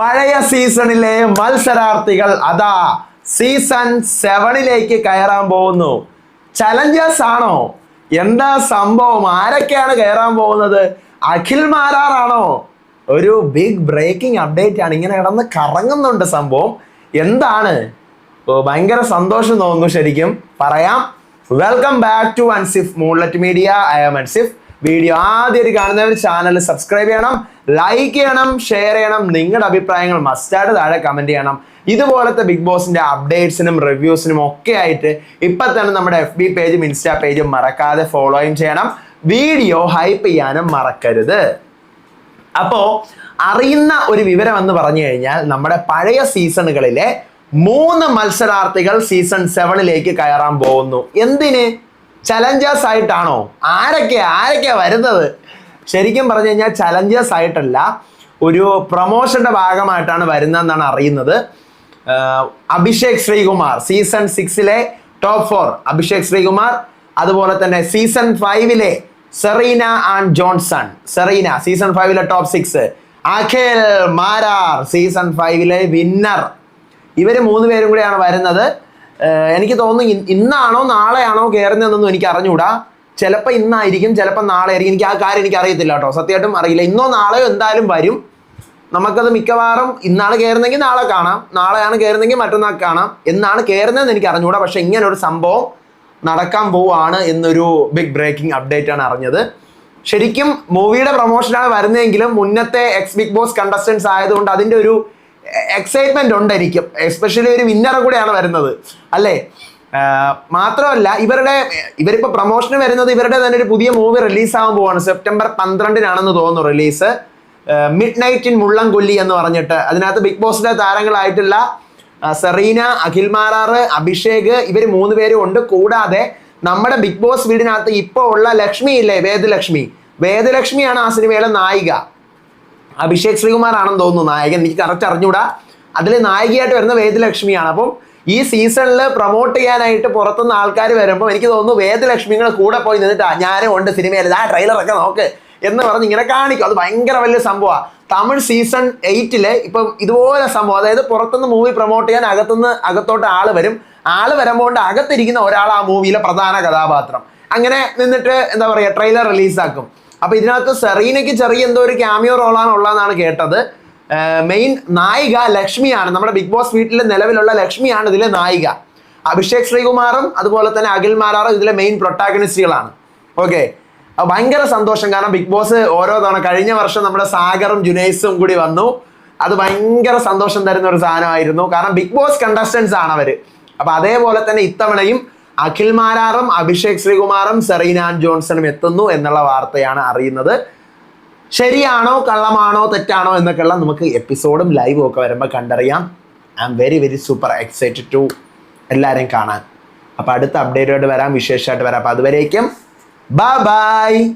പഴയ സീസണിലെ മത്സരാർത്ഥികൾ അതാ സീസൺ സെവനിലേക്ക് കയറാൻ പോകുന്നു. ചലഞ്ചേഴ്സ് ആണോ? എന്താ സംഭവം? ആരൊക്കെയാണ് കയറാൻ പോകുന്നത്? അഖിൽ മാരാറാണോ ഒരു ബിഗ് ബ്രേക്കിംഗ് അപ്ഡേറ്റ് ആണ്. ഇങ്ങനെ കിടന്ന് കറങ്ങുന്നുണ്ട് സംഭവം. എന്താണ്? ഭയങ്കര സന്തോഷം തോന്നുന്നു ശരിക്കും. പറയാം. Welcome back to Ansif moonlight media I am Ansif video ആദ്യമായിട്ട് കാണുന്നവർ ചാനൽ സബ്സ്ക്രൈബ് ചെയ്യണം ലൈക്ക് ചെയ്യണം ഷെയർ ചെയ്യണം. നിങ്ങളുടെ അഭിപ്രായങ്ങൾ മസ്റ്റായിട്ട് താഴെ കമന്റ് ചെയ്യണം. ഇതുപോലത്തെ ബിഗ് ബോസിന്റെ അപ്ഡേറ്റ്സിനും റിവ്യൂസിനും ഒക്കെ ആയിട്ട് ഇപ്പൊ തന്നെ നമ്മുടെ എഫ് ബി പേജും ഇൻസ്റ്റാ പേജും മറക്കാതെ ഫോളോയും ചെയ്യണം. വീഡിയോ ഹൈപ്പ് ചെയ്യാനും മറക്കരുത്. അപ്പോൾ അറിയുന്ന ഒരു വിവരം എന്ന് പറഞ്ഞു കഴിഞ്ഞാൽ നമ്മുടെ പഴയ സീസണുകളിലെ മൂന്ന് മത്സരാർത്ഥികൾ സീസൺ സെവനിലേക്ക് കയറാൻ പോകുന്നു. എന്തിന്? ചലഞ്ചേഴ്സ് ആയിട്ടാണോ? ആരൊക്കെ ആരൊക്കെയാ വരുന്നത്? ശരിക്കും പറഞ്ഞു കഴിഞ്ഞാൽ ചലഞ്ചേഴ്സ് ആയിട്ടല്ല ഒരു പ്രൊമോഷന്റെ ഭാഗമായിട്ടാണ് വരുന്നതെന്നാണ് അറിയുന്നത്. അഭിഷേക് ശ്രീകുമാർ സീസൺ സിക്സിലെ ടോപ്പ് ഫോർ അഭിഷേക് ശ്രീകുമാർ അതുപോലെ തന്നെ season ഫൈവിലെ Serena and Johnson. Serena season ഫൈവിലെ top six Akhil Marar season ഫൈവിലെ winner ഇവർ മൂന്ന് പേരും കൂടെയാണ് വരുന്നത്. എനിക്ക് തോന്നുന്നു ഇന്നാണോ നാളെയാണോ കയറുന്നതെന്നൊന്നും എനിക്ക് അറിഞ്ഞുകൂടാ. ചിലപ്പോൾ ഇന്നായിരിക്കും ചിലപ്പോൾ നാളെ ആയിരിക്കും എനിക്ക് ആ കാര്യം എനിക്ക് അറിയത്തില്ല കേട്ടോ. സത്യമായിട്ടും അറിയില്ല. ഇന്നോ നാളെയോ എന്തായാലും വരും. നമുക്കത് മിക്കവാറും ഇന്നാണ് കയറുന്നെങ്കിൽ നാളെ കാണാം. നാളെയാണ് കയറുന്നെങ്കിൽ മറ്റന്നാൾ കാണാം എന്നാണ് കയറുന്നതെന്ന് എനിക്ക് അറിഞ്ഞുകൂടാ. പക്ഷേ ഇങ്ങനെ ഒരു സംഭവം നടക്കാൻ പോവാണ് എന്നൊരു ബിഗ് ബ്രേക്കിംഗ് അപ്ഡേറ്റ് ആണ് അറിഞ്ഞത്. ശരിക്കും മൂവിയുടെ പ്രൊമോഷനാണ് വരുന്നതെങ്കിലും മുന്നത്തെ എക്സ് ബിഗ് ബോസ് കണ്ടസ്റ്റൻസ് ആയതുകൊണ്ട് അതിന്റെ ഒരു എക്സൈറ്റ്മെന്റ് ഉണ്ട് എനിക്കും എസ്പെഷ്യലി ഒരു വിന്നർ കൂടെയാണ് വരുന്നത്. അല്ലേ? മാത്രമല്ല ഇവരുടെ ഇവരിപ്പോൾ പ്രൊമോഷന് വരുന്നത് ഇവരുടെ തന്നെ ഒരു പുതിയ മൂവി റിലീസാകാൻ പോവാണ്. സെപ്റ്റംബർ പന്ത്രണ്ടിനാണെന്ന് തോന്നുന്നു release mid night in Mullamkolli എന്ന് പറഞ്ഞിട്ട്. അതിനകത്ത് ബിഗ് ബോസിന്റെ താരങ്ങളായിട്ടുള്ള സെറീന അഖിൽ മാറാറ് അഭിഷേക് ഇവർ മൂന്ന് പേരും ഉണ്ട്. കൂടാതെ നമ്മുടെ ബിഗ് ബോസ് വീടിനകത്ത് ഇപ്പോൾ ഉള്ള ലക്ഷ്മി ഇല്ലേ? വേദലക്ഷ്മി. വേദലക്ഷ്മിയാണ് ആ സിനിമയിലെ നായിക. അഭിഷേക് ശ്രീകുമാറാണെന്ന് തോന്നുന്നു നായകൻ. എനിക്ക് കറക്റ്റ് അറിഞ്ഞൂടാ. അതിൽ നായികയായിട്ട് വരുന്ന വേദലക്ഷ്മിയാണ്. അപ്പം ഈ സീസണിൽ പ്രൊമോട്ട് ചെയ്യാനായിട്ട് പുറത്തുനിന്ന് ആൾക്കാർ വരുമ്പോൾ എനിക്ക് തോന്നുന്നു വേദലക്ഷ്മികൾ കൂടെ പോയി നിന്നിട്ട് ഞാനും ഉണ്ട് സിനിമയിൽ. ആ ട്രെയിലറൊക്കെ നോക്ക്. എന്ന് പറഞ്ഞ് ഇങ്ങനെ കാണിക്കും. അത് ഭയങ്കര വലിയ സംഭവമാണ് തമിഴ് സീസൺ എയ്റ്റിൽ ഇപ്പം ഇതുപോലെ സംഭവം. അതായത് പുറത്തുനിന്ന് മൂവി പ്രൊമോട്ട് ചെയ്യാൻ അകത്തുനിന്ന് അകത്തോട്ട് ആൾ വരും. ആൾ വരുമ്പോൾ അകത്തിരിക്കുന്ന ഒരാൾ ആ മൂവിയിലെ പ്രധാന കഥാപാത്രം. അങ്ങനെ നിന്നിട്ട് എന്താ പറയുക ട്രെയിലർ റിലീസാക്കും അപ്പൊ ഇതിനകത്ത് സെറീനയ്ക്ക് ചെറിയ എന്തോ ഒരു ക്യാമിയോ റോളാണ് ഉള്ളതെന്നാണ് കേട്ടത്. മെയിൻ നായിക ലക്ഷ്മിയാണ്. നമ്മുടെ ബിഗ് ബോസ് വീട്ടിലെ നിലവിലുള്ള ലക്ഷ്മിയാണ് ഇതിലെ നായിക. അഭിഷേക് ശ്രീകുമാറും അതുപോലെ തന്നെ അഖിൽ മാരാറും ഇതിലെ മെയിൻ പ്രൊട്ടാഗണിസ്റ്റുകളാണ് ഓക്കെ ഭയങ്കര സന്തോഷം. കാരണം ബിഗ് ബോസ് ഓരോ തവണ കഴിഞ്ഞ വർഷം നമ്മുടെ സാഗറും ജുനൈസും കൂടി വന്നു. അത് ഭയങ്കര സന്തോഷം തരുന്ന ഒരു സാധനമായിരുന്നു. കാരണം ബിഗ് ബോസ് കണ്ടസ്റ്റൻസ് ആണ് അവർ. അപ്പൊ അതേപോലെ തന്നെ ഇത്തവണയും അഖിൽ മാരാറും അഭിഷേക് ശ്രീകുമാറും സെറീനാൻ ജോൺസണും എത്തുന്നു എന്നുള്ള വാർത്തയാണ് അറിയുന്നത്. ശരിയാണോ കള്ളമാണോ തെറ്റാണോ എന്നൊക്കെയുള്ള നമുക്ക് എപ്പിസോഡും ലൈവും ഒക്കെ വരുമ്പോൾ കണ്ടറിയാം. I am very very super excited to എല്ലാവരെയും കാണാൻ. അപ്പോൾ അടുത്ത അപ്ഡേറ്റായിട്ട് വരാം വിശേഷമായിട്ട് വരാം. അപ്പോൾ അതുവരേക്കും ബൈ ബൈ